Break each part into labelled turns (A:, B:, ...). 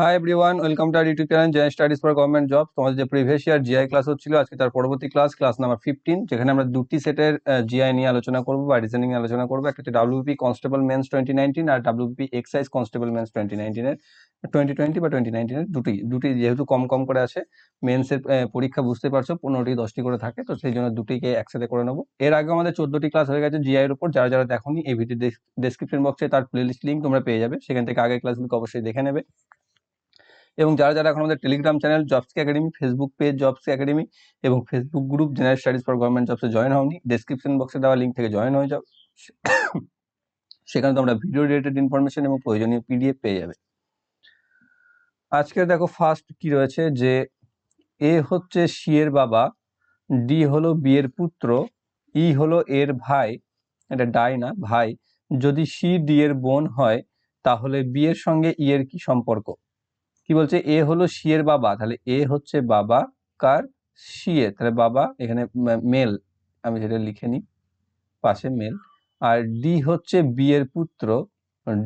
A: Hi everyone welcome to our YouTube channel general studies for government job তোমাদের যে previous year GI class হচ্ছিল, আজকে তার পরবর্তী ক্লাস ক্লাস নাম্বার ফিফটিন যেখানে আমরা দুটি সেটের জিআই নিয়ে আলোচনা করব, বা রিজনিং নিয়ে আলোচনা করব। একটা হচ্ছে WP constable mains twenty nineteen আর WP excise constable mains twenty নাইনটিনের twenty twenty বা টোয়েন্টি নাইনটিনের দুটি দুটি যেহেতু কম কম করে আছে মেন্সের পরীক্ষা বুঝতে পারছ, পনেরোটি দশটি করে থাকে, তো সেই জন্য দুটিকে একসাথে করে নেব। এর আগে আমাদের চোদ্দটি ক্লাস হয়ে গেছে জিআই এর উপর, যারা যারা দেখোনি, এই ভিডিও ডেসক্রিপশন বক্সে তার প্লেলিস্ট লিঙ্ক তোমরা পেয়ে যাবে, সেখান থেকে আগের ক্লাসগুলোকে অবশ্যই দেখে নেবে। এবং যারা যারা এখন আমাদের Telegram channel jobs academy Facebook page jobs academy এবং Facebook group general studies for government জবসে join হওনি ডেসক্রিপশন বক্সে দেওয়া লিঙ্ক থেকে জয়েন হয়ে যাও। সেখানে তোমরা ভিডিও রিলেটেড ইনফরমেশন এবং প্রয়োজনীয় পিডিএফ পেয়ে যাবে। আজকে দেখো ফার্স্ট কি রয়েছে যে এ হচ্ছে সি এর বাবা ডি হলো বি এর পুত্র ই হলো এর ভাই, এটা ডাই না, ভাই। যদি সি ডি এর বোন হয়, তাহলে বি এর সঙ্গে ই এর কি সম্পর্ক? কি বলছে? এ হলো সি এর বাবা। তাহলে এ হচ্ছে বাবা কার? সি এর তাহলে বাবা এখানে মেল। আমি সেটা লিখে নিই। পাশে মেল। আর ডি হচ্ছে বি এর পুত্র।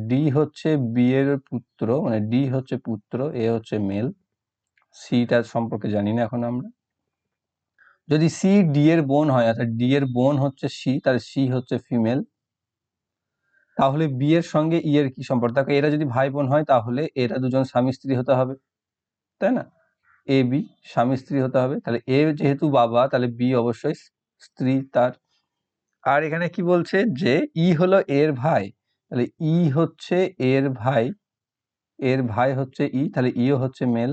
A: ডি হচ্ছে বি এর পুত্র। মানে ডি হচ্ছে পুত্র, এ হচ্ছে মেল। সিটা সম্পর্কে জানি না এখন আমরা। যদি সি ডি এর বোন হয়, অর্থাৎ ডি এর বোন হচ্ছে সি, তাহলে সি হচ্ছে ফিমেল। তাহলে বি এর সঙ্গে ই এর কি সম্পর্ক? দেখো, এরা যদি ভাই বোন হয়, তাহলে এরা দুজন স্বামী স্ত্রী হতে হবে। তাই না? এ, বি স্বামী স্ত্রী হতে হবে। তাহলে এ যেহেতু বাবা, তাহলে বি অবশ্যই স্ত্রী তার। আর এখানে কি বলছে? যে ই হলো এর ভাই। তাহলে ই হচ্ছে এর ভাই। এর ভাই হচ্ছে ই। তাহলে ইও হচ্ছে মেল।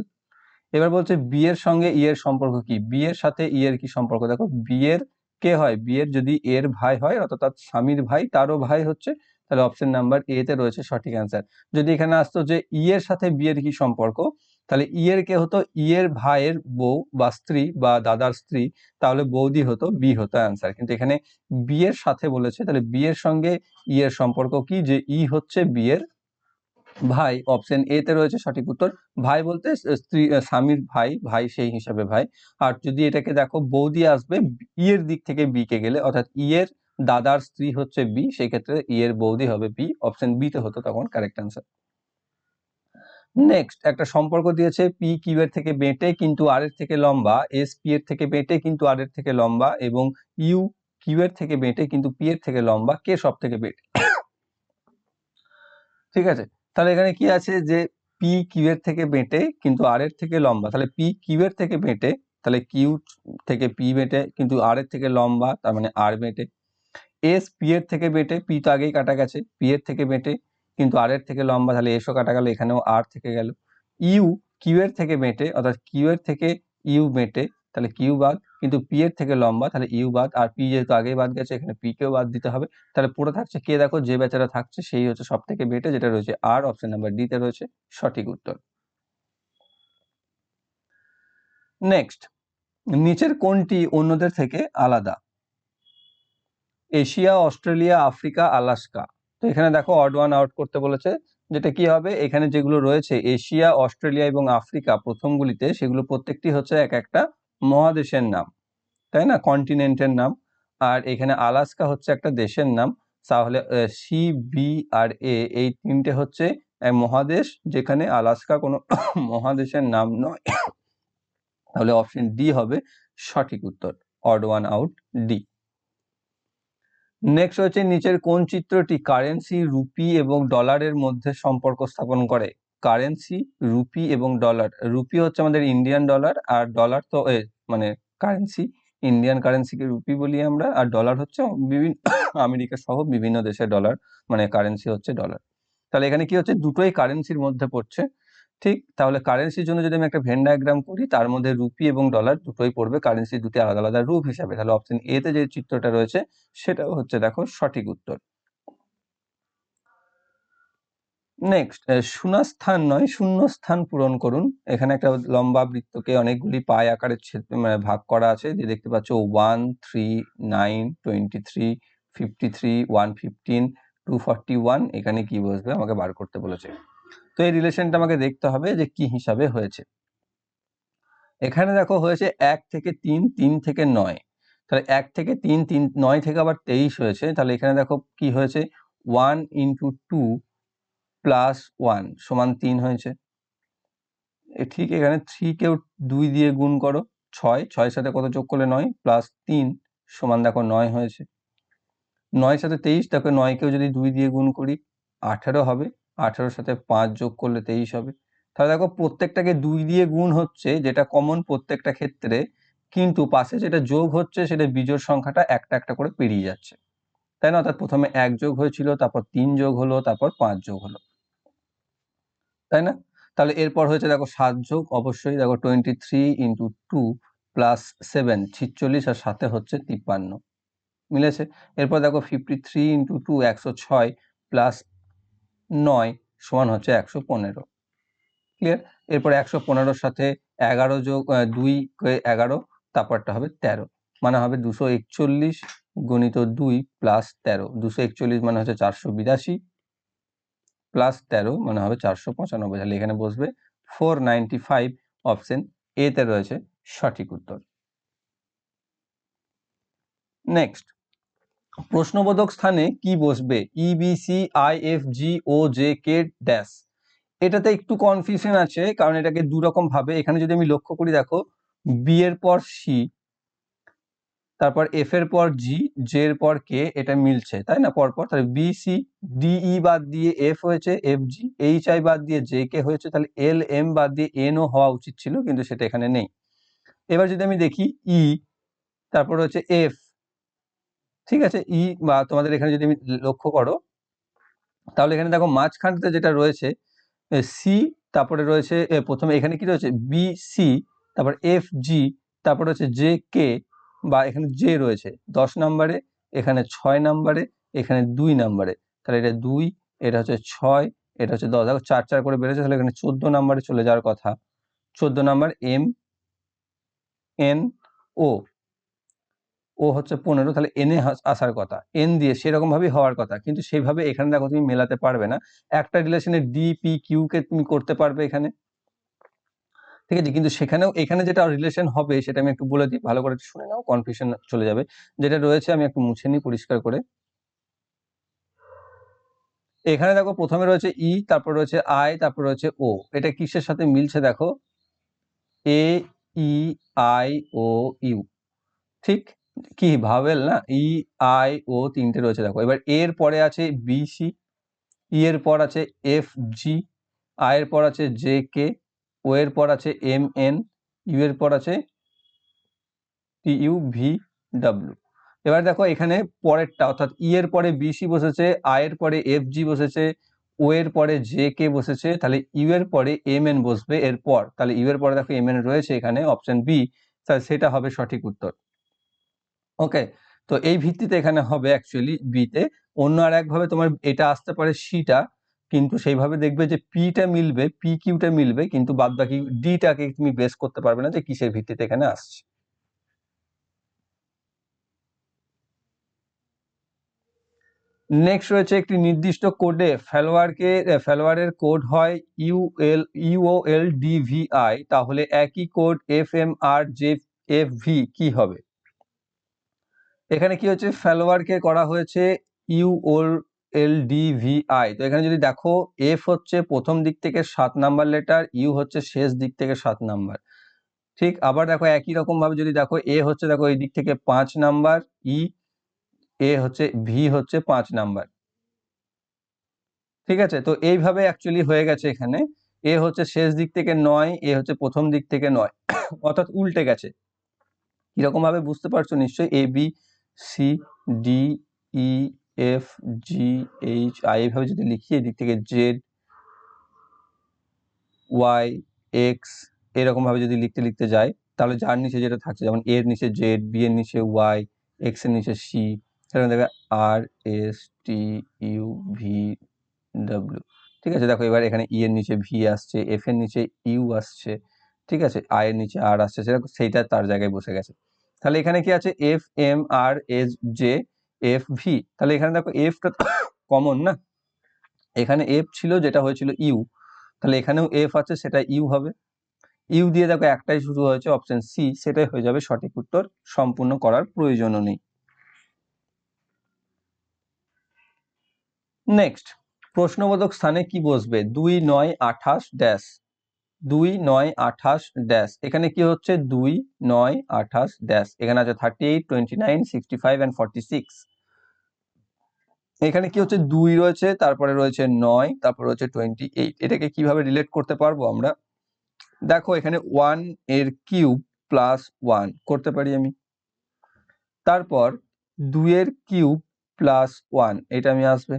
A: এবার বলছে বি এর সঙ্গে ই এর সম্পর্ক কি? বি এর সাথে ই এর কি সম্পর্ক? দেখো বি এর কে হয়? বিয়ের যদি এর ভাই হয়, অর্থাৎ স্বামীর ভাই, তারও ভাই হচ্ছে তাহলে অপশন নাম্বার এ তে রয়েছে সঠিক অ্যান্সার যদি এখানে আসতো যে ই এর সাথে বি এর কি সম্পর্ক, তাহলে ই এর কে হতো? ই এর ভাইয়ের বউ বা স্ত্রী বা দাদার স্ত্রী, তাহলে বৌদি হতো বি হতো অ্যান্সার কিন্তু এখানে বি এর সাথে বলেছে, তাহলে বি এর সঙ্গে ই এর সম্পর্ক কি? যে ই হচ্ছে বি এর ভাই। অপশন এ তে রয়েছে সঠিক উত্তর, ভাই বলতে স্ত্রী স্বামীর ভাই ভাই সেই হিসাবে ভাই। আর যদি এটাকে দেখো, বৌদি আসবে ই এর দিক থেকে বি কে গেলে, অর্থাৎ ই এর দাদার স্ত্রী হচ্ছে বি সেই ক্ষেত্রে ই এর বৌদি হবে বি অপশন বি তে হতো তখন কারেক্ট অ্যান্সার নেক্সট একটা সম্পর্ক দিয়েছে পি কিউ এর থেকে বেঁটে কিন্তু আর এর থেকে লম্বা এস পি এর থেকে বেঁটে কিন্তু আর এর থেকে লম্বা এবং ইউ কিউ এর থেকে বেঁটে কিন্তু পি এর থেকে লম্বা কে সব থেকে বেঁটে ঠিক আছে তাহলে এখানে কি আছে যে পি কিউ এর থেকে বেঁটে কিন্তু আর এর থেকে লম্বা তাহলে পি কিউ এর থেকে বেঁটে তাহলে কিউ থেকে পি বেঁটে কিন্তু আর এর থেকে লম্বা তার মানে আর বেঁটে এস পি এর থেকে বেটে পি তো আগেই কাটা গেছে পি এর থেকে বেঁটে, কিন্তু আর এর থেকে লম্বা, তাহলে এসও কাটা গেল, এখানেও আর থেকে গেল। ইউ কিউ এর থেকে বেঁটে, অর্থাৎ কিউ এর থেকে ইউ বেঁটে, তাহলে কিউ বাদ, কিন্তু পি এর থেকে লম্বা, তাহলে ইউ বাদ, আর পি যেহেতু আগেই বাদ গেছে, এখানে পি কেও বাদ দিতে হবে। তাহলে পুরো থাকছে কে দেখো, যে বেচারা থাকছে, সেই হচ্ছে সব থেকে বেটে, যেটা রয়েছে আর অপশন নাম্বার ডি তে রয়েছে সঠিক উত্তর। নেক্সট নিচের কোনটি অন্যদের থেকে আলাদা? Asia, Australia, Africa, Alaska. তো এখানে দেখো অড ওয়ান আউট করতে বলেছে। যেটা কি হবে? এখানে যেগুলো রয়েছে, এশিয়া, অস্ট্রেলিয়া এবং আফ্রিকা প্রথমগুলিতে, সেগুলো প্রত্যেকটি হচ্ছে এক একটা মহাদেশের নাম। তাই না? কন্টিনেন্টের নাম। আর এখানে আলাস্কা হচ্ছে একটা দেশের নাম। তাহলে সি বি আর এ এই তিনটে হচ্ছে মহাদেশ, যেখানে আলাস্কা কোনো মহাদেশের নাম নয়। তাহলে অপশন ডি হবে সঠিক উত্তর। Odd one out D next হচ্ছে নিচের কোন চিত্রটি কারেন্সি রুপি এবং ডলারের মধ্যে সম্পর্ক স্থাপন করে? কারেন্সি রুপি এবং ডলার রুপি হচ্ছে আমাদের ইন্ডিয়ান ডলার আর ডলার তো মানে কারেন্সি ইন্ডিয়ান কারেন্সিকে রুপি বলি আমরা, আর ডলার হচ্ছে বিভিন্ন আমেরিকা সহ বিভিন্ন দেশের ডলার মানে কারেন্সি হচ্ছে ডলার তাহলে এখানে কি হচ্ছে? দুটোই কারেন্সির মধ্যে পড়ছে। ঠিক, তাহলে কারেন্সির জন্য যদি আমি একটা ভেন ডায়াগ্রাম করি, তার মধ্যে রুপি এবং ডলার দুটোই পড়বে কারেন্সি দুটি আলাদা আলাদা রূপ হিসাবে। তাহলে অপশন এ তে যে চিত্রটা রয়েছে, সেটাও হচ্ছে দেখো সঠিক উত্তর। নেক্সট শূন্যস্থান নয় শূন্য স্থান পূরণ করুন। এখানে একটা লম্বা বৃত্তকে অনেকগুলি পায় আকারে মানে ভাগ করা আছে। যে দেখতে পাচ্ছ one three nine twenty three fifty three one fifteen two forty one এখানে কি বসবে? আমাকে বার করতে বলেছে। তো এই রিলেশনটা আমাকে দেখতে হবে যে কি হিসাবে হয়েছে। এখানে দেখো হয়েছে এক থেকে তিন তিন থেকে নয়। তাহলে এক থেকে তিন তিন, নয় থেকে আবার তেইশ হয়েছে। তাহলে এখানে দেখো কি হয়েছে? One into two plus one সমান তিন হয়েছে। ঠিক এখানে থ্রি কেও দুই দিয়ে গুণ করো, ছয়, ছয়ের সাথে কত যোগ করলে নয়? প্লাস তিন সমান দেখো নয় হয়েছে। নয়ের সাথে তেইশ, দেখো নয়কেও যদি দুই দিয়ে গুণ করি, আঠেরো হবে। আঠেরোর সাথে পাঁচ যোগ করলে তেইশ হবে। তাহলে দেখো প্রত্যেকটাকে দুই দিয়ে গুণ হচ্ছে, যেটা কমন প্রত্যেকটা ক্ষেত্রে, কিন্তু পাশে যেটা যোগ হচ্ছে, সেটা বিজোড় সংখ্যাটা একটা একটা করে পেরিয়ে যাচ্ছে। তাই না? অর্থাৎ প্রথমে এক যোগ হয়েছিল, তারপর তিন যোগ হলো, তারপর পাঁচ যোগ হলো। তাই না? তাহলে এরপর হয়েছে দেখো সাত যোগ, অবশ্যই দেখো twenty three into two plus seven ছিচল্লিশ আর সাথে হচ্ছে তিপ্পান্ন। মিলেছে? এরপর দেখো ফিফটি থ্রি ইন্টু টু একশো ছয় প্লাস নয় সমান হচ্ছে একশো পনেরো। ক্লিয়ার এরপর একশো পনেরোর সাথে এগারো যোগ দুই এগারো, তারপরটা হবে তেরো। মানে হবে দুশো একচল্লিশ গণিত দুই প্লাস তেরো। দুশো একচল্লিশ মানে হচ্ছে চারশো বিরাশি প্লাস তেরো মানে হবে চারশো পঁচানব্বই। তাহলে এখানে বসবে ফোর নাইনটি ফাইভ অপশন এতে রয়েছে সঠিক উত্তর। নেক্সট প্রশ্নবোধক স্থানে কি বসবে? E, EBC I F G O J K dash এটাতে একটু কনফিউশন আছে কারণ এটাকে দু রকম ভাবে এখানে যদি আমি লক্ষ্য করি দেখো বি এর পর সি তারপর এফ এর পর জি জে এর পর কে এটা মিলছে তাই না? পরপর তাহলে বি সি ডিই বাদ দিয়ে এফ হয়েছে এফ জি এইচ আই বাদ দিয়ে জে কে হয়েছে তাহলে এল এম বাদ দিয়ে এন ও হওয়া উচিত ছিল কিন্তু সেটা এখানে নেই। এবার যদি আমি দেখি ই তারপর হচ্ছে এফ ঠিক আছে? ই বা তোমাদের এখানে যদি লক্ষ্য করো, তাহলে এখানে দেখো মাঝখানটাতে যেটা রয়েছে সি তারপরে রয়েছে প্রথমে এখানে কি রয়েছে? বি সি তারপর এফ জি তারপরে হচ্ছে জে কে বা এখানে জে রয়েছে। দশ নম্বরে, এখানে ছয় নম্বরে, এখানে দুই নম্বরে। তাহলে এটা দুই, এটা হচ্ছে ছয়, এটা হচ্ছে দশ। দেখো চার চার করে বেড়েছে, তাহলে এখানে চোদ্দ নম্বরে চলে যাওয়ার কথা। চোদ্দ number M N O O হচ্ছে পনেরো, তাহলে এনে আসার কথা। এন দিয়ে সেরকম ভাবেই হওয়ার কথা। কিন্তু সেইভাবে এখানে দেখো তুমি মেলাতে পারবে না। একটা রিলেশনে ডি পি কিউ কে তুমি করতে পারবে এখানে। ঠিক আছে? কিন্তু সেখানেও, এখানে যেটা রিলেশন হবে, সেটা আমি একটু বলে দিই। ভালো করে শুনে নাও কনফিউশন চলে যাবে। যেটা রয়েছে, আমি একটু মুছে নিই পরিষ্কার করে। এখানে দেখো প্রথমে রয়েছে ই তারপর রয়েছে আই তারপর রয়েছে ও এটা কিসের সাথে মিলছে দেখো? এ ই আই ও ইউ ঠিক? কি ভাবেল না? ই আই ও তিনটে রয়েছে, দেখো। এবার এর পরে আছে বিসি ই এর পর আছে এফ জি আই এর পর আছে জে কে ও এর পর আছে এম এন ইউ এর পর আছে টি ইউ ভি ডাব্লিউ এবার দেখো, এখানে পরেরটা, অর্থাৎ ই এর পরে বিসি বসেছে আই এর পরে এফ জি বসেছে ও এর পরে জে কে বসেছে, তাহলে ইউ এর পরে এম এন বসবে এরপর। তাহলে ইউ এর পরে দেখো এম এন রয়েছে এখানে অপশন বি তাহলে সেটা হবে সঠিক উত্তর। ওকে তো এই ভিত্তিতে এখানে হবে অ্যাকচুয়ালি বিতে অন্য আর একভাবে তোমার এটা আসতে পারে সিটা কিন্তু সেইভাবে দেখবে যে পিটা মিলবে পি কিউটা মিলবে, কিন্তু বাদ বাকি ডিটাকে তুমি বেস করতে পারবে না যে কিসের ভিত্তিতে এখানে আসছে। নেক্সট রয়েছে একটি নির্দিষ্ট কোডে ফেলোয়ারকে ফেলোয়ারের কোড হয় ইউএল ইউওএল ডিভিআই তাহলে একই code F M R J F V কি হবে? এখানে কি হচ্ছে? ফেলোয়ারকে করা হয়েছে ইউ ওল এল ডি ভি আই তো এখানে যদি দেখো এফ হচ্ছে প্রথম দিক থেকে সাত নাম্বার লেটার ইউ হচ্ছে শেষ দিক থেকে সাত নাম্বার। ঠিক, আবার দেখো একই রকম ভাবে যদি দেখো এ হচ্ছে দেখো এই দিক থেকে পাঁচ নাম্বার ই এ হচ্ছে ভি হচ্ছে পাঁচ নাম্বার। ঠিক আছে? তো এইভাবে অ্যাকচুয়ালি হয়ে গেছে এখানে। এ হচ্ছে শেষ দিক থেকে নয় এ হচ্ছে প্রথম দিক থেকে নয়। অর্থাৎ উল্টে গেছে। কীরকম ভাবে বুঝতে পারছ নিশ্চয়ই? A B C D E F G H I এইভাবে যদি লিখি, এদিক থেকে জেড ওয়াই এক্স এরকম ভাবে যদি লিখতে লিখতে যাই তাহলে যার নিচে যেটা থাকছে, যেমন এর নিচে জেড বি এর নিচে ওয়াই এক্সের নিচে সি সেখানে দেখবে R S T U V W ঠিক আছে? দেখো, এবার এখানে ই এর নিচে ভি আসছে এফ এর নিচে ইউ আসছে, ঠিক আছে? আই এর নিচে আর আসছে সেটা সেইটা তার জায়গায় বসে গেছে। তাহলে এখানে কি আছে? F M R S J F V তাহলে এখানে দেখো এফটা কমন না? এখানে এফ ছিল যেটা হয়েছিল ইউ তাহলে এখানেও এফ আছে সেটা ইউ হবে। ইউ দিয়ে দেখো একটাই শুরু হয়েছে অপশন সি সেটাই হয়ে যাবে সঠিক উত্তর। সম্পূর্ণ করার প্রয়োজনও নেই। নেক্সট প্রশ্নবোধক স্থানে কি বসবে? দুই, নয়, আঠাশ ড্যাশ দুই নয় আঠাশ ড্যাশ এখানে কি হচ্ছে? দুই নয় আঠাশ ড্যাশ এখানে আছে thirty eight twenty nine sixty five and forty six এখানে কি হচ্ছে? দুই রয়েছে, তারপরে রয়েছে নয়, তারপরে রয়েছে টোয়েন্টি এইট এটাকে কীভাবে রিলেট করতে পারব আমরা? দেখো, এখানে ওয়ানের কিউব প্লাস ওয়ান করতে পারি আমি? তারপর দুইয়ের কিউব প্লাস ওয়ান এটা আমি আসবে।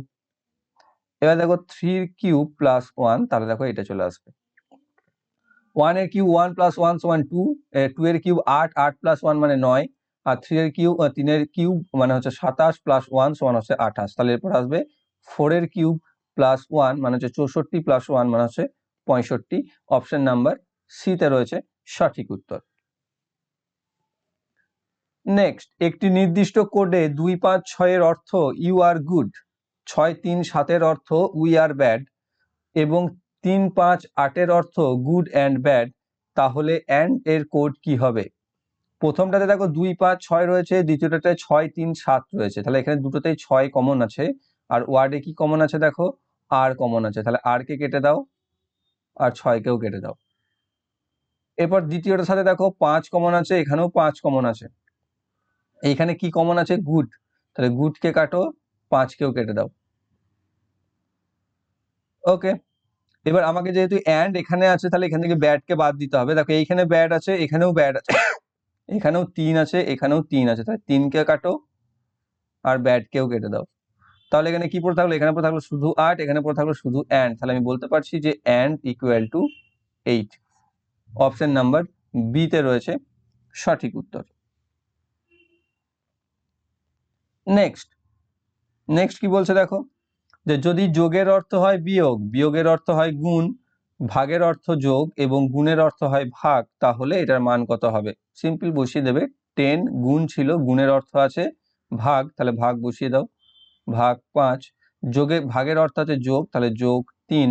A: এবার দেখো থ্রির কিউব প্লাস ওয়ান তাহলে দেখো এটা চলে আসবে। ওয়ানের কিউব ওয়ান প্লাস ওয়ান সমান টু টু এর কিউব আট আট প্লাস ওয়ান মানে নয়, আর থ্রি এর কিউব তিনের কিউব মানে হচ্ছে সাতাশ প্লাস ওয়ান সমান হচ্ছে আঠাশ। তাহলে এরপর আসবে ফোর এর কিউব প্লাস ওয়ান মানে হচ্ছে চৌষট্টি প্লাস ওয়ান মানে হচ্ছে পঁয়ষট্টি। অপশন নাম্বার সিতে রয়েছে সঠিক উত্তর। নেক্সট একটি নির্দিষ্ট কোডে দুই পাঁচ ছয়ের অর্থ ইউ আর গুড ছয় তিন সাতের অর্থ উই আর ব্যাড এবং তিন পাঁচ আটের অর্থ গুড অ্যান্ড ব্যাড তাহলে অ্যান্ড এর কোড কি হবে? প্রথমটাতে দেখো দুই পাঁচ ছয় রয়েছে, দ্বিতীয়টাতে ছয় তিন সাত রয়েছে, তাহলে এখানে দুটোতেই ছয় কমন আছে, আর ওয়ার্ডে কি কমন আছে দেখো? আর কমন আছে, তাহলে আর কে কেটে দাও, আর ছয়কেও কেটে দাও। এরপর দ্বিতীয়টার সাথে দেখো পাঁচ কমন আছে, এখানেও পাঁচ কমন আছে। এইখানে কি কমন আছে? গুড তাহলে গুডকে কাটো পাঁচকেও কেটে দাও। ওকে এবার আমাকে যেহেতু অ্যান্ড এখানে আছে, তাহলে এখান থেকে ব্যাডকে বাদ দিতে হবে। দেখো, এইখানে ব্যাড আছে, এখানেও ব্যাড আছে, এখানেও তিন আছে, এখানেও তিন আছে। তাহলে তিনকে কাটো আর ব্যাডকেও কেটে দাও। তাহলে এখানে কি পড়ে থাকল? এখানে পড়ে থাকল শুধু আট, এখানে পড়ে থাকল শুধু অ্যান্ড তাহলে আমি বলতে পারছি যে and equal to eight option number বিতে রয়েছে সঠিক উত্তর। নেক্সট নেক্সট কি বলছে দেখো? যে যদি যোগের অর্থ হয় বিয়োগ, বিয়োগের অর্থ হয় গুণ, ভাগের অর্থ যোগ এবং গুণের অর্থ হয় ভাগ, তাহলে এটার মান কত হবে? সিম্পল বসিয়ে দেবে টেন গুণ ছিল, গুণের অর্থ আছে ভাগ, তাহলে ভাগ বসিয়ে দাও, ভাগ পাঁচ, যোগে, ভাগের অর্থ আছে যোগ, তাহলে যোগ তিন,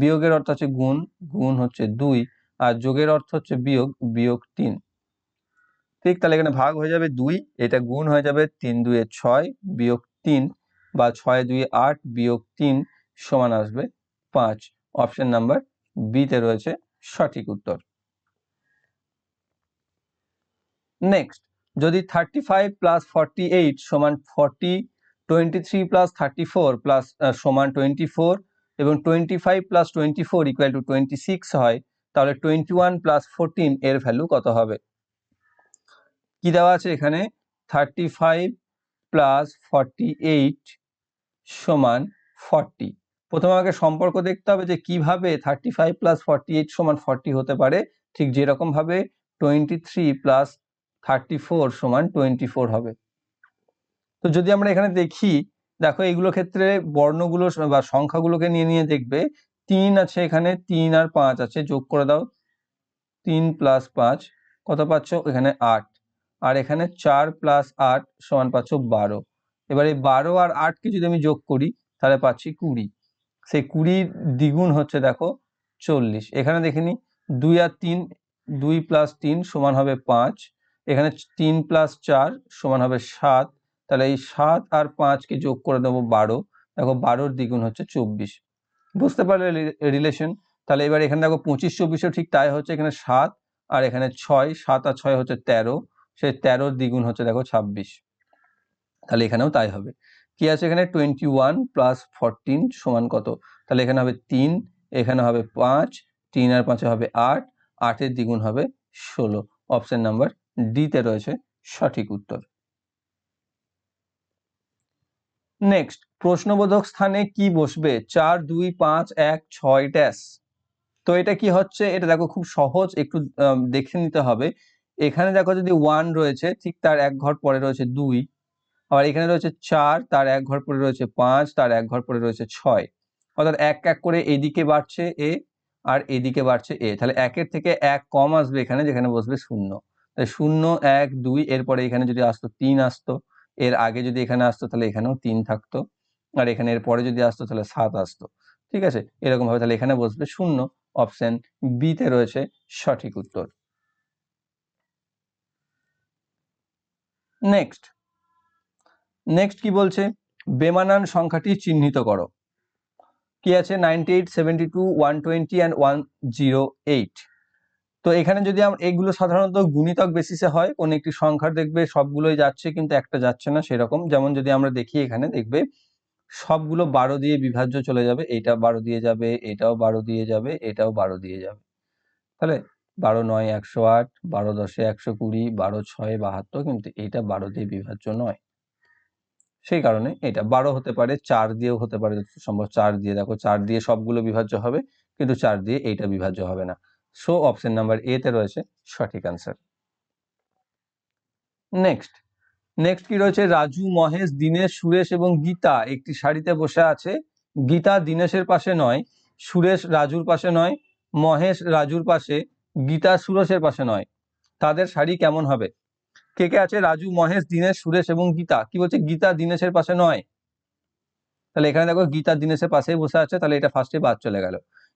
A: বিয়োগের অর্থ আছে গুণ গুণ হচ্ছে দুই, আর যোগের অর্থ হচ্ছে বিয়োগ বিয়োগ তিন। ঠিক, তাহলে এখানে ভাগ হয়ে যাবে দুই, এটা গুণ হয়ে যাবে তিন দুয়ে ছয়, বিয়োগ তিন বা ছয়, দুই, আট বিয়োগ তিন সমান আসবে পাঁচ। অপশন নাম্বার বিতে রয়েছে সঠিক উত্তর। নেক্সট যদি thirty five plus forty eight সমান forty twenty three plus thirty four plus সমান টোয়েন্টি ফোর এবং twenty five plus twenty four equal to twenty six হয়, তাহলে টোয়েন্টি ওয়ান প্লাস ফোরটিন এর ভ্যালু কত হবে? কি দেওয়া আছে এখানে? Thirty five plus forty eight সমান ফর্টি। প্রথমে আমাকে সম্পর্ক দেখতে হবে যে কীভাবে thirty five plus forty eight সমান ফর্টি হতে পারে। ঠিক যেরকম ভাবে twenty three plus thirty four সমান টোয়েন্টি ফোর হবে। তো যদি আমরা এখানে দেখি, দেখো এইগুলো ক্ষেত্রে বর্ণগুলো বা সংখ্যাগুলোকে নিয়ে নিয়ে দেখবে, তিন আছে এখানে, তিন আর পাঁচ আছে, যোগ করে দাও। তিন প্লাস পাঁচ, কত পাচ্ছ? এখানে আট। আর এখানে চার প্লাস আট সমান পাচ্ছ বারো। এবার বারো আর আটকে যদি আমি যোগ করি, তাহলে পাচ্ছি কুড়ি। সেই কুড়ির দ্বিগুণ হচ্ছে দেখো চল্লিশ। এখানে দেখিনি, দুই আর তিন, দুই প্লাস তিন সমান হবে পাঁচ। এখানে তিন প্লাস চার সমান হবে সাত। তাহলে এই সাত আর পাঁচকে যোগ করে দেবো বারো। দেখো বারোর দ্বিগুণ হচ্ছে চব্বিশ। বুঝতে পারলে রিলেশন তাহলে এবার এখানে দেখো পঁচিশ, চব্বিশও ঠিক তাই হচ্ছে এখানে সাত, আর এখানে ছয়, সাত আর ছয় হচ্ছে তেরো। সেই তেরোর দ্বিগুণ হচ্ছে দেখো ছাব্বিশ। তাহলে এখানেও তাই হবে। কি আছে এখানে? টোয়েন্টি ওয়ান প্লাস ফরটিন সমান কত? তাহলে এখানে হবে তিন, এখানে হবে পাঁচ, তিন আর পাঁচে হবে আট, আটের দ্বিগুণ হবে ষোলো। অপশান নাম্বার ডিতে রয়েছে সঠিক উত্তর। নেক্সট প্রশ্নবোধক স্থানে কি বসবে? চার, দুই, পাঁচ, এক, ছয়, ড্যাশ। তো এটা কি হচ্ছে? এটা দেখো খুব সহজ, একটু দেখে নিতে হবে। এখানে দেখো যদি ওয়ান রয়েছে, ঠিক তার এক ঘর পরে রয়েছে দুই। আবার এখানে রয়েছে চার, তার এক ঘর পরে রয়েছে পাঁচ, তার এক ঘর পরে রয়েছে ছয়। অর্থাৎ এক এক করে এদিকে বাড়ছে এ আর এদিকে বাড়ছে এ। তাহলে একের থেকে এক কম আসবে এখানে, যেখানে বসবে শূন্য। তাহলে শূন্য, এক, দুই, এরপরে এখানে যদি আসতো তিন আসতো, এর আগে যদি এখানে আসতো তাহলে এখানেও তিন থাকতো। আর এখানে এর পরে যদি আসতো তাহলে সাত আসতো। ঠিক আছে? এরকম ভাবে তাহলে এখানে বসবে শূন্য। অপশন বিতে রয়েছে সঠিক উত্তর। নেক্সট। নেক্সট কি বলছে? বেমানান সংখ্যাটি চিহ্নিত করো। কি আছে? Ninety eight, seventy two, one twenty and one zero eight. তো এখানে যদি এগুলো সাধারণত গুণিতক বেসিসে হয়, কোন একটি সংখ্যার দেখবে সবগুলোই যাচ্ছে, কিন্তু একটা যাচ্ছে না সেরকম। যেমন যদি আমরা দেখি এখানে, দেখবে সবগুলো বারো দিয়ে বিভাজ্য চলে যাবে। এটা বারো দিয়ে যাবে, এটাও বারো দিয়ে যাবে, এটাও বারো দিয়ে যাবে। তাহলে বারো নয়, একশো আট, বারো দশে একশো কুড়ি, বারো ছয়, বাহাত্তর, কিন্তু এটা বারো দিয়ে বিভাজ্য নয়। সেই কারণে এটা বারো হতে পারে, চার দিয়েও হতে পারে সম্ভব চার দিয়ে দেখো, চার দিয়ে সবগুলো বিভাজ্য হবে, কিন্তু চার দিয়ে এইটা বিভাজ্য হবে না। সো অপশন নাম্বার এ তে রয়েছে সঠিক অ্যান্সার নেক্সট নেক্সট কি রয়েছে? রাজু, মহেশ, দীনেশ, সুরেশ এবং গীতা একটি শাড়িতে বসে আছে। গীতা দীনেশের পাশে নয়, সুরেশ রাজুর পাশে নয়, মহেশ রাজুর পাশে, গীতা সুরেশের পাশে নয়। তাদের শাড়ি কেমন হবে? কে কে আছে? রাজু, মহেশ, দীনেশ, সুরেশ এবং গীতা। কি বলছে? গীতা দীনেশের পাশে নয়। তাহলে এখানে দেখো গীতা দীনেশের পাশেই বসে আছে, তাহলে এটা ফার্স্টে বাদ চলে গেল।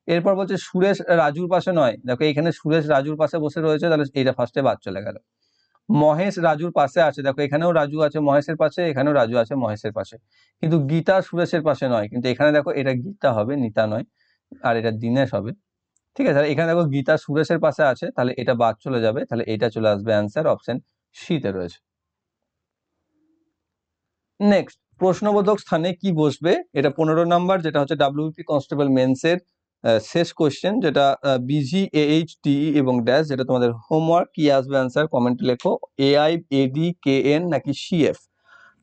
A: এরপর বলছে সুরেশ রাজুর পাশে নয়। দেখো এখানে সুরেশ রাজুর পাশে বসে রয়েছে, তাহলে এটা ফার্স্টে বাদ চলে গেল। মহেশ রাজুর পাশে আছে, দেখো এখানেও রাজু আছে মহেশের পাশে, এখানেও রাজু আছে মহেশের পাশে। কিন্তু গীতা সুরেশের পাশে নয়, কিন্তু এখানে দেখো এটা গীতা হবে, নিতা নয়, আর এটা দীনেশ হবে। ঠিক আছে, তাহলে এখানে দেখো গীতা সুরেশের পাশে আছে, তাহলে এটা বাদ চলে যাবে, তাহলে এটা চলে আসবে অ্যান্সার অপশন সিতে রয়েছে। নেক্সট প্রশ্নবোধক স্থানে কি বসবে? এটা পনেরো নাম্বার, যেটা হচ্ছে ডাব্লিউপি কনস্টেবল মেন্সের শেষ কোশ্চেন যেটা বিজি এইচ টি এবং ড্যাশ যেটা তোমাদের হোমওয়ার্ক কি আসবে অ্যান্সার কমেন্টে লেখো A AI AD K N নাকি সিএফ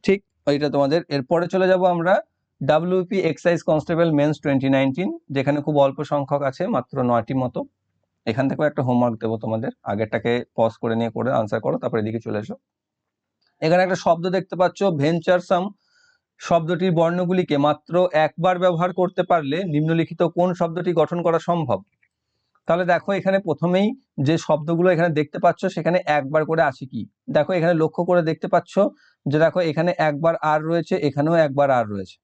A: ঠিক, এটা তোমাদের, এরপরে চলে যাব আমরা WP excise constable mains twenty nineteen যেখানে খুব অল্প সংখ্যক আছে, মাত্র নয়টি মতো। এখান থেকেও একটা হোমওয়ার্ক দেবো তোমাদের। আগেরটাকে পজ করে নিয়ে করে আনসার করো, তারপরে এদিকে চলে এসো। এখানে একটা শব্দ দেখতে পাচ্ছ ভেঞ্চারসাম শব্দটির বর্ণগুলিকে মাত্র একবার ব্যবহার করতে পারলে নিম্নলিখিত কোন শব্দটি গঠন করা সম্ভব? তাহলে দেখো, এখানে প্রথমেই যে শব্দগুলো এখানে দেখতে পাচ্ছ, সেখানে একবার করে আছে কি? দেখো, এখানে লক্ষ্য করে দেখতে পাচ্ছ যে দেখো, এখানে একবার আর রয়েছে, এখানেও একবার আর রয়েছে।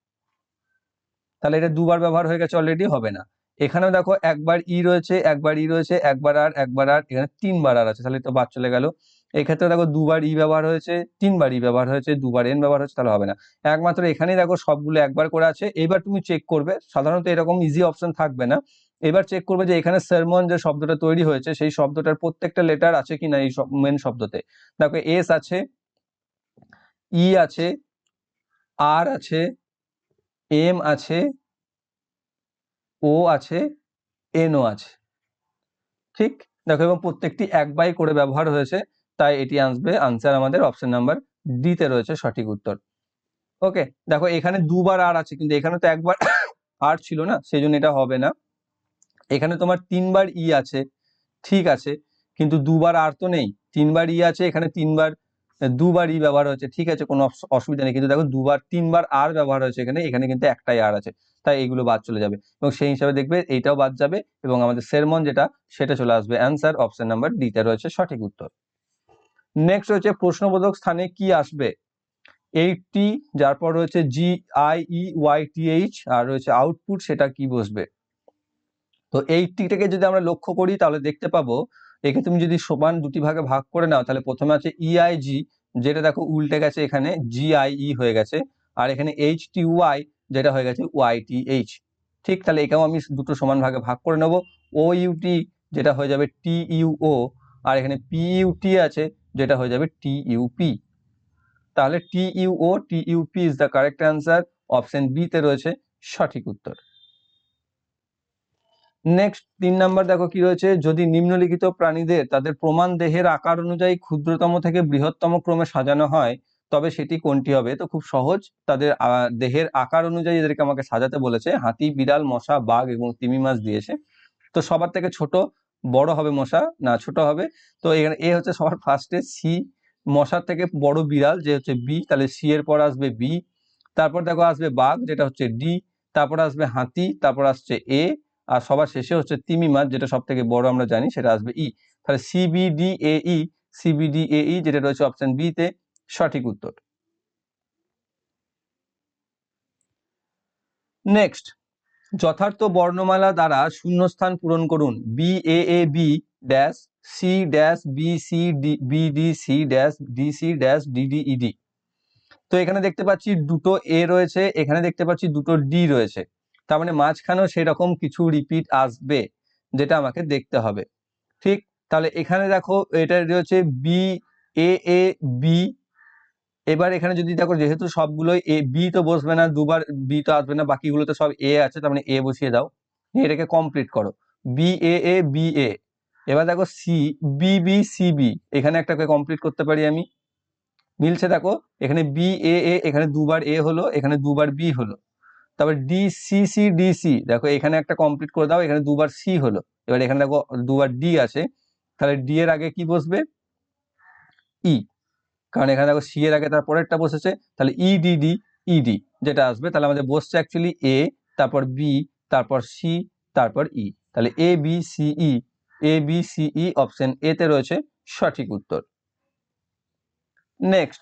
A: তাহলে এটা দুবার ব্যবহার হয়ে গেছে অলরেডি হবে না। এখানেও দেখো একবার ই রয়েছে, একবার ই রয়েছে, একবার আর একবার আর, এখানে তিনবার আর আছে, তাহলে তো বাদ চলে গেল। এক্ষেত্রে দেখো দুবার ই ব্যবহার হয়েছে, তিনবার ই ব্যবহার হয়েছে, দুবার এন ব্যবহার হয়েছে, তাহলে হবে না। একমাত্র এখানেই দেখো সবগুলো একবার করে আছে। এবার তুমি চেক করবে, সাধারণত এরকম ইজি অপশন থাকবে না। এবার চেক করবে যে এখানে সারমন যে শব্দটা তৈরি হয়েছে, সেই শব্দটার প্রত্যেকটা লেটার আছে কিনা এই মেন শব্দতে। দেখো এস আছে ই আছে আর আছে এম আছে ও আছে এনও আছে। ঠিক? দেখো, এবং প্রত্যেকটি এক বাই করে ব্যবহার হয়েছে, তাই এটি আসবে আনসার আমাদের অপশন নাম্বার ডিতে রয়েছে সঠিক উত্তর। ওকে দেখো, এখানে দুবার আর আছে, কিন্তু এখানে তো একবার আর ছিল না সেই জন্য এটা হবে না। এখানে তোমার তিনবার ই আছে, ঠিক আছে, কিন্তু দুবার আর তো নেই। তিনবার ই আছে, এখানে তিনবার দুবার ই ব্যবহার হয়েছে, ঠিক আছে, কোনো অসুবিধা নেই। কিন্তু দেখো দুবার তিনবার আর ব্যবহার হয়েছে এখানে এখানে কিন্তু একটাই আর আছে। তাই এগুলো বাদ চলে যাবে। এবং সেই হিসাবে দেখবে এইটাও বাদ যাবে এবং আমাদের সেরমন যেটা, সেটা চলে আসবে। অ্যান্সার অপশন নাম্বার ডিতে রয়েছে সঠিক উত্তর। নেক্সট রয়েছে প্রশ্নবোধক স্থানে কি আসবে? এইটটি যার পর রয়েছে G I E Y T H R রয়েছে আউটপুট সেটা কি বসবে? তো এইটটিটাকে যদি আমরা লক্ষ্য করি, তাহলে দেখতে পাবো, একে তুমি যদি সমান দুটি ভাগে ভাগ করে নাও, তাহলে প্রথমে আছে ইআইজি যেটা দেখো উল্টে গেছে এখানে জিআইই হয়ে গেছে। আর এখানে এইচ টি ওয়াই যেটা হয়ে গেছে ওয়াই টি এইচ ঠিক তাহলে এটাও আমি দুটো সমান ভাগে ভাগ করে নেব। ও ইউটি যেটা হয়ে যাবে টি ইউও আর এখানে পি ইউটি আছে যেটা হয়ে যাবে টি ইউপি তাহলে T UO T UP is the correct answer option B তে রয়েছে সঠিক উত্তর। নেক্সট তিন নাম্বার দেখো কি রয়েছে? যদি নিম্নলিখিত প্রাণীদের তাদের প্রমাণ দেহের আকার অনুযায়ী ক্ষুদ্রতম থেকে বৃহত্তম ক্রমে সাজানো হয় তবে সেটি কোনটি হবে? তো খুব সহজ। তাদের দেহের আকার অনুযায়ী এদেরকে আমাকে সাজাতে বলেছে। হাতি, বিড়াল, মশা, বাঘ এবং তিমি মাছ দিয়েছে। তো সবার থেকে ছোট, বড় হবে মশা, না ছোট হবে। তো এখানে এ হচ্ছে সবার ফার্স্টে সি মশার থেকে বড় বিড়াল, যে হচ্ছে বি তাহলে সি এর পর আসবে বি তারপর দেখো আসবে বাঘ, যেটা হচ্ছে ডি তারপর আসবে হাতি, তারপর আসছে এ আর সবার শেষে হচ্ছে তিমি মাছ, যেটা সব থেকে বড় আমরা জানি, সেটা আসবে ই তাহলে CBD A E CBD A E যেটা রয়েছে অপশন বি তে সঠিক উত্তর। নেক্সট যথার্থ বর্ণমালা দ্বারা শূন্যস্থান পূরণ করুন। B A A B dash C dash B C D B D C dash D C dash D D E D তো এখানে দেখতে পাচ্ছি দুটো এ রয়েছে, এখানে দেখতে পাচ্ছি দুটো ডি রয়েছে। তার মানে মাঝখানেও সেরকম কিছু রিপিট আসবে, যেটা আমাকে দেখতে হবে। ঠিক, তাহলে এখানে দেখো, এটা রয়েছে বি এ এ বি এবার এখানে যদি দেখো, যেহেতু সবগুলোই এ বি তো বসবে না, দুবার বি তো আসবে না, বাকিগুলোতে সব এ আছে, তার মানে এ বসিয়ে দাও। এটাকে কমপ্লিট করো। B A A B A এবার দেখো C B B C B এখানে একটাকে কমপ্লিট করতে পারি আমি। মিলছে দেখো, এখানে বি এ এ এখানে দুবার এ হলো, এখানে দুবার বি হলো। তারপর D C C D C দেখো, এখানে একটা কমপ্লিট করে দাও, এখানে দুবার সি হলো। এবার এখানে দেখো, দুবার ডি আছে। তাহলে ডি এর আগে কি বসবে? ই কারণ এখানে দেখো সি এর আগে তার পরেরটা বসেছে, তাহলে ই ডি ডি ইডি যেটা আসবে, তাহলে আমাদের বসছে অ্যাকচুয়ালি এ তারপর বি তারপর সি তারপর ই তাহলে A B C E A B C E option A তে রয়েছে সঠিক উত্তর। নেক্সট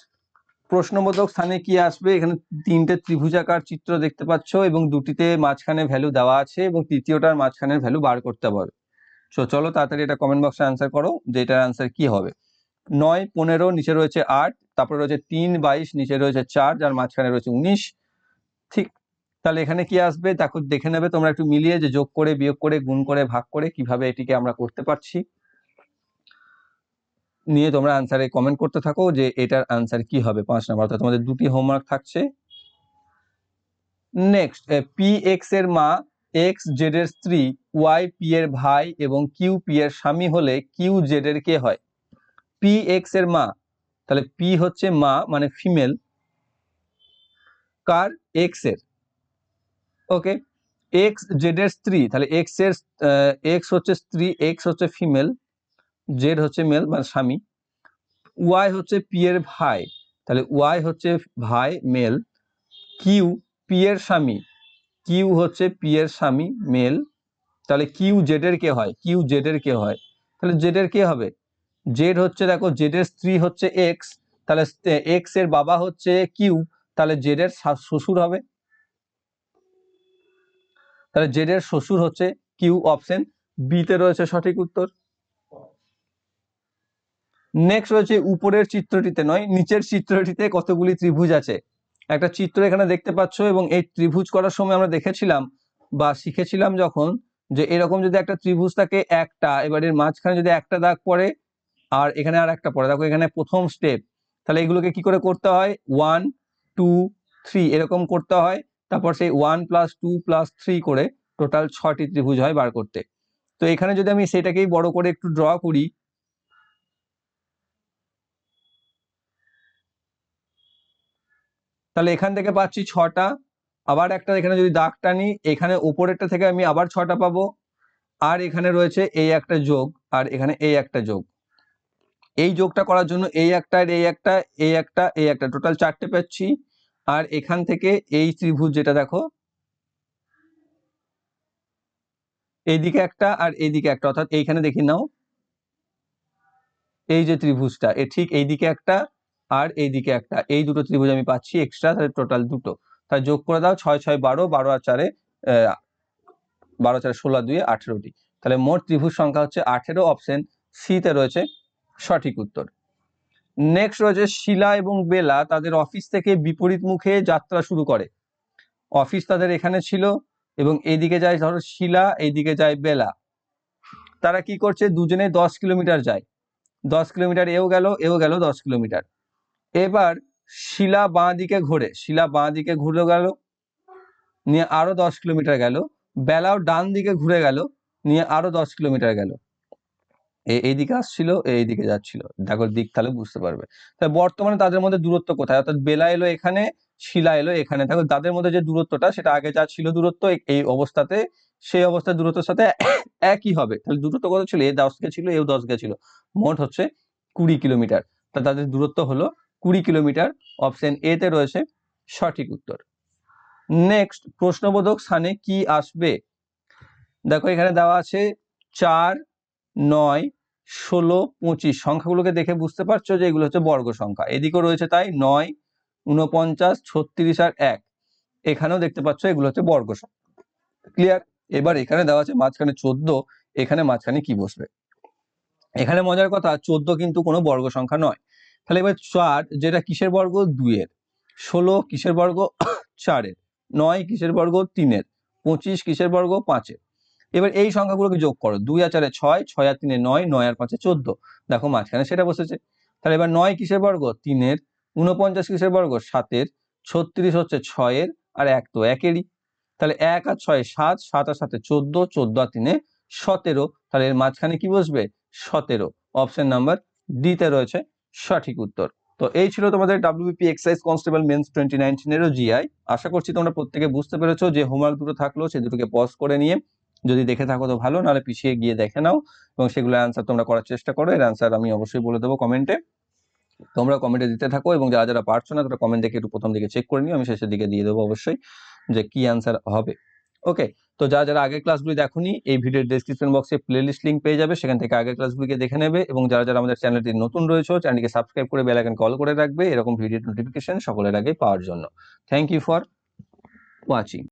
A: প্রশ্নবোধক স্থানে কি আসবে? এখানে তিনটে ত্রিভুজাকার চিত্র দেখতে পাচ্ছ এবং দুটিতে মাঝখানে ভ্যালু দেওয়া আছে এবং তৃতীয়টার মাঝখানের ভ্যালু বার করতে পারবে সো চলো তাড়াতাড়ি এটা কমেন্ট বক্সে আনসার করো যে এটার আনসার কি হবে। নয়, পনেরো, নিচে রয়েছে আট, তারপরে রয়েছে তিন, বাইশ, নিচে রয়েছে চার, যার মাঝখানে রয়েছে উনিশ। ঠিক, তাহলে এখানে কি আসবে? দেখো, দেখে নেবে তোমরা একটু মিলিয়ে যে যোগ করে, বিয়োগ করে, গুণ করে, ভাগ করে কীভাবে এটিকে আমরা করতে পারছি। নিয়ে তোমরা আনসারে কমেন্ট করতে থাকো যে এটার আনসার কি হবে পাঁচ নাম্বার। অর্থাৎ তোমাদের দুটি হোমওয়ার্ক থাকছে। নেক্সট পি এক্সের মা এক্স জেড এর স্ত্রী ওয়াই পি এর ভাই এবং কিউ পি এর স্বামী হলে কিউ জেড এর কে হয়? পি এক্সের মা। তাহলে পি হচ্ছে মা মানে ফিমেল কার? এক্সের। ওকে এক্স জেড এর স্ত্রী। তাহলে এক্সের এক্স হচ্ছে স্ত্রী এক্স হচ্ছে ফিমেল জেড হচ্ছে মেল মানে স্বামী। ওয়াই হচ্ছে পি এর ভাই। তাহলে ওয়াই হচ্ছে ভাই মেল কিউ পি এর স্বামী। কিউ হচ্ছে পি এর স্বামী মেল তাহলে কিউ জেড এর কে হয়? কিউ জেড এর কে হয়? তাহলে জেড এর কে হবে? জেড হচ্ছে দেখো জেড এর স্ত্রী হচ্ছে এক্স তাহলে এক্সের বাবা হচ্ছে কিউ তাহলে জেড এর শা- শ্বশুর হবে। তাহলে জেড এর শ্বশুর হচ্ছে কিউ অপশন বি তে রয়েছে সঠিক উত্তর। নেক্সট রয়েছে উপরের চিত্রটিতে, নয়, নিচের চিত্রটিতে কতগুলি ত্রিভুজ আছে। একটা চিত্র এখানে দেখতে পাচ্ছ এবং এই ত্রিভুজ করার সময় আমরা দেখেছিলাম বা শিখেছিলাম যখন যে এরকম যদি একটা ত্রিভুজ থাকে একটা এবার এর মাঝখানে যদি একটা দাগ পড়ে আর এখানে আর একটা পরে দেখো এখানে প্রথম স্টেপ তাহলে এগুলোকে কি করে করতে হয়? ওয়ান টু থ্রি এরকম করতে হয়। তারপর সেই one plus two plus three করে টোটাল ছটি ত্রিভুজ হয় বার করতে। তো এখানে যদি আমি সেটাকেই বড় করে একটু ড্র করি, তাহলে এখান থেকে পাচ্ছি ছটা। আবার একটা এখানে যদি দাগ টানি, এখানে উপরেরটা থেকে আমি আবার ছটা পাবো। আর এখানে রয়েছে এই একটা যোগ, আর এখানে এই একটা যোগ। এই যোগটা করার জন্য এই একটা এই একটা এই একটা এই একটা। টোটাল চারটে পাচ্ছি। আর এখান থেকে এই ত্রিভুজ যেটা দেখো, এইদিকে একটা আর এইদিকে একটা। অর্থাৎ এইখানে দেখি নাও, এই যে ত্রিভুজটা, এ ঠিক এইদিকে একটা আর এইদিকে একটা। এই দুটো ত্রিভুজ আমি পাচ্ছি এক্সট্রা তাহলে টোটাল দুটো। তাহলে যোগ করে দাও ছয় ছয়, বারো বারো আর চারে বারো, চারে ষোলো, দুয়ে আঠেরোটি। তাহলে মোট ত্রিভুজ সংখ্যা হচ্ছে আঠেরো অপশন সিতে রয়েছে সঠিক উত্তর। নেক্সট রয়েছে শিলা এবং বেলা, তাদের অফিস থেকে বিপরীত মুখে যাত্রা শুরু করে। অফিস তাদের এখানে ছিল এবং এইদিকে যায় ধরো শিলা এইদিকে যায় বেলা। তারা কি করছে? দুজনে দশ কিলোমিটার যায়। দশ কিলোমিটার এও গেল এও গেল দশ কিলোমিটার। এবার শিলা বাঁ দিকে ঘোরে। শিলা বাঁ দিকে ঘুরে গেল, নিয়ে আরও দশ কিলোমিটার গেল। বেলাও ডান দিকে ঘুরে গেল, নিয়ে আরও দশ কিলোমিটার গেল। এইদিকে আসছিল, এইদিকে যাচ্ছিল। দেখো দিক তাহলে বুঝতে পারবে। তা বর্তমানে তাদের মধ্যে দূরত্ব কোথায়? অর্থাৎ বেলা এলো এখানে, শিলা এলো এখানে। দেখো তাদের মধ্যে যে দূরত্বটা, সেটা আগে যা ছিল দূরত্ব এই- অবস্থাতে, সেই অবস্থার দূরত্বের সাথে একই হবে। তাহলে দূরত্ব কত ছিল? এ দশ ছিল, এও দশ ছিল। মোট হচ্ছে কুড়ি কিলোমিটার। তা তাদের দূরত্ব হলো কুড়ি কিলোমিটার। অপশন এ তে রয়েছে সঠিক উত্তর। নেক্সট, প্রশ্নবোধক স্থানে কি আসবে? দেখো এখানে দেওয়া আছে চার, নয় ষোলো, পঁচিশ। সংখ্যাগুলোকে দেখে বুঝতে পারছ যে এগুলো হচ্ছে বর্গ সংখ্যা। এদিকেও রয়েছে তাই নয় উনপঞ্চাশ ছত্রিশ আর এক। এখানেও দেখতে পাচ্ছ এগুলো হচ্ছে বর্গ সংখ্যা। ক্লিয়ার এবার এখানে দেওয়া আছে মাঝখানে চোদ্দ, এখানে মাঝখানে কি বসবে? এখানে মজার কথা, চোদ্দ কিন্তু কোনো বর্গ সংখ্যা নয়। তাহলে এবার চার, যেটা কিসের বর্গ? দুইয়ের। ষোলো কিসের বর্গ? চারের। নয় কিসের বর্গ? তিনের। পঁচিশ কিসের বর্গ? পাঁচের। এবার এই সংখ্যাগুলোকে যোগ করো। দুই আর চারে ছয় ছয় আর তিনে নয় নয় আর পাঁচে চোদ্দ। দেখো মাঝখানে সেটা বসেছে। তাহলে এবার নয় কিসের বর্গ? তিনের। উনপঞ্চাশ কিসের বর্গ? সাতের। ছত্রিশ হচ্ছে ছয়ের, আর এক তো একেরই। তাহলে এক আর ছয় সাত সাত আর সাথে চোদ্দ চোদ্দ আর তিনে সতেরো। তাহলে এর মাঝখানে কি বসবে? সতেরো। অপশন নাম্বার ডিতে রয়েছে সঠিক উত্তর। তো এই ছিল তোমাদের WP excise constable mains twenty নাইনটিনেরও GI আশা করছি তোমরা প্রত্যেকে বুঝতে পেরেছ যে হোমওয়ার্ক দুটো থাকল, সে দুটোকে পজ করে নিয়ে যদি দেখে থাকো তো ভালো, নাহলে পিছিয়ে গিয়ে দেখে নাও এবং সেগুলো অ্যান্সার তোমরা করার চেষ্টা করো। এর অ্যান্সার আমি অবশ্যই বলে দেবো কমেন্টে তোমরা কমেন্টে দিতে থাকো এবং যারা যারা পারছ না তারা কমেন্ট দেখে একটু প্রথম দিকে চেক করে নিও, আমি শেষের দিকে দিয়ে দেবো অবশ্যই যে কি অ্যান্সার হবে। ওকে তো যারা যারা আগের ক্লাসগুলি দেখোনি, এই ভিডিওর ডেসক্রিপশন বক্সে প্লেলিস্ট লিঙ্ক পেয়ে যাবে, সেখান থেকে আগের ক্লাসগুলিকে দেখে নেবে এবং যারা যারা আমাদের চ্যানেলটি নতুন রয়েছে চ্যানেলটিকে সাবস্ক্রাইব করে বেল আইকন কল করে রাখবে। এরকম ভিডিও নোটিফিকেশন সকলের আগে পাওয়ার জন্য। Thank you for watching